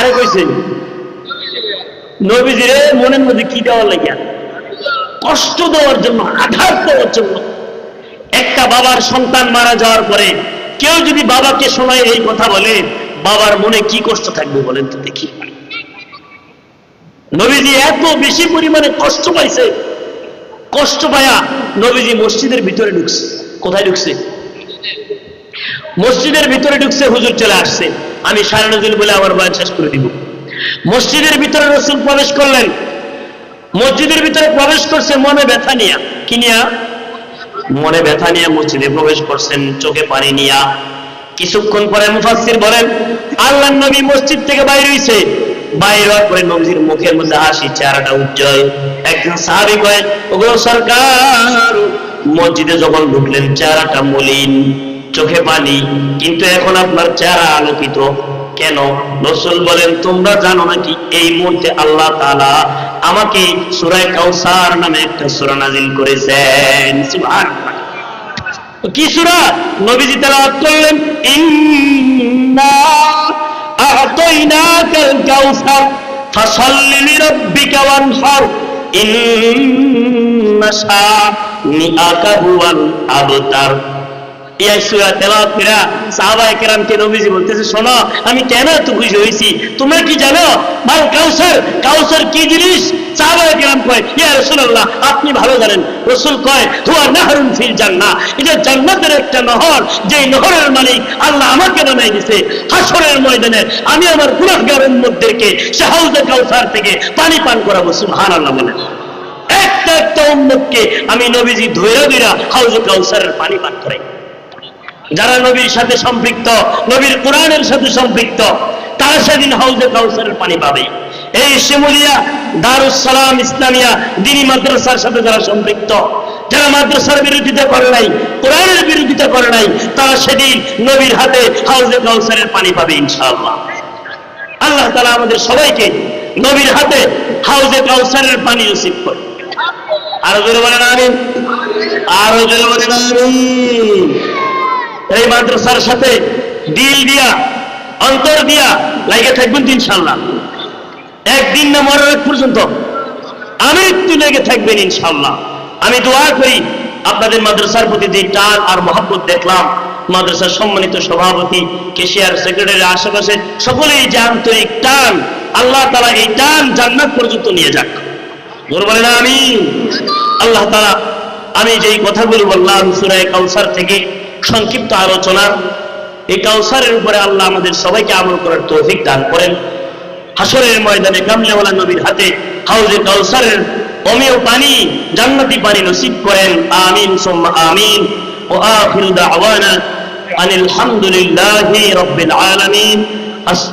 আরে কইছে? নবীজিরে মনের মধ্যে কি দেওয়ার লাগিয়া? কষ্ট দেওয়ার জন্য, আঘাত দেওয়ার জন্য। একটা বাবার সন্তান মারা যাওয়ার পরে কেউ যদি বাবাকে শোনায় এই কথা বলে, বাবার মনে কি কষ্ট থাকবে বলেন তো দেখি। নবীজি এত বেশি পরিমাণে কষ্ট পাইছে। কষ্ট পায়া নবীজি মসজিদের ভিতরে ঢুকছে। কোথায় ঢুকছে? মসজিদের ভিতরে ঢুকছে, হুজুর চলে আসছে। আমি সারা নজরুল বলে আমার বয়ান শেষ করে দিব। মসজিদের ভিতরে রসুল প্রবেশ করলেন। মসজিদের ভিতরে প্রবেশ করছে মনে ব্যথা নিয়া। কি নিয়া? মনে ব্যথা নিয়ে মসজিদে প্রবেশ করছেন, চোখে পানি নিয়া। কিছুক্ষণ পরে মুফাসসির বলেন আল্লাহ নবী মসজিদ থেকে বাইরে হইছে। বাইরে হওয়ার পরে নবীর মুখের মধ্যে হাসি, চেহারাটা উজ্জ্বল। একজন সাহাবী কয় ওগুলো সরকার, মসজিদে যখন ঢুকলেন, চেহারাটা মলিন। চোখে পানি, কিন্তু এখন আপনার চেহারা আলোকিত। কেন? রসুল বলেন, তোমরা জানো নাকি, এই মুহূর্তে আল্লাহ তাআলা আমাকে সূরা কাউসার নামে একটা সূরা নাজিল করেছেন। কি সূরা? নবীজি তেলাওয়াত করলেন, ইন্না আবতার। আমি কেন এত খুশি হয়েছি? তোমরা কি জানো? মাল কাউসার কাউসার কি জিনিস? সাহাবায়ে কয়, ইয়া রাসূলুল্লাহ, আপনি ভালো জানেন। রাসূল কয় নাহরুন ফিল এটা জান্নাতের একটা নহর, যেই নহরের মালিক আল্লাহ আমাকে বানাই দিয়েছে হাসরের ময়দানে আমি আমার গুনাহগার উম্মতদেরকে সে হাউজে কাউসার থেকে পানি পান করাবো, সুবহানাল্লাহ বলেন একটা একটা উম্মতকে আমি নবীজি ধৈর্য ধৈরা হাউজে কাউসারের পানি পান করাই। যারা নবীর সাথে সম্পৃক্ত, নবীর কোরআনের সাথে সম্পৃক্ত, তারা সেদিন হাউজে কাউসারের পানি পাবে। এই শিমুলিয়া দারুস সালাম ইসলামিয়া দিনী মাদ্রাসার সাথে যারা সম্পৃক্ত, যারা মাদ্রাসার বিরোধিতা করে নাই, কোরআনের বিরোধিতা করে নাই, তারা সেদিন নবীর হাতে হাউজে কাউসারের পানি পাবে ইনশাআল্লাহ। আল্লাহ তালা আমাদের সবাইকে নবীর হাতে হাউজে কাউসারের পানি নসিব করে আরও জোরে বলেন আরও জোরে বলেন এই মাদ্রাসার সাথে দিল দিয়া, অন্তর দিয়া লাগে থাকবেন ইনশাল্লাহ একদিন না মরার পর্যন্ত আমি একটু লেগে থাকবেন ইনশাল্লাহ আমি দোয়া করি আপনাদের মাদ্রাসার প্রতি যে টান আর মহাব্বত দেখলাম, মাদ্রাসার সম্মানিত সভাপতি, কেশিয়ার সেক্রেটারি আশেপাশে সকলেই যে আন্তরিক টান, আল্লাহ তালা এই টান জান্নাত পর্যন্ত নিয়ে যাক। জোর বলে না আমি আল্লাহ তালা আমি যেই কথাগুলো বললাম সুরায় কাউসার থেকে সংক্ষিপ্ত আলোচনা। এই কাউসারের উপরে আল্লাহ আমাদের সবাইকে আমল করার তৌফিক দান করেন। হাসরের ময়দানে কামলেওয়ালা নবীর হাতে হাউজে কাউসারের অমেও পানি জান্নাতি পানি নসিব করেন। আমিন, সোম্মা আমিন। ও আখিরু দাওয়ানা আনিল হামদুলিল্লাহি রব্বিল আলামিন।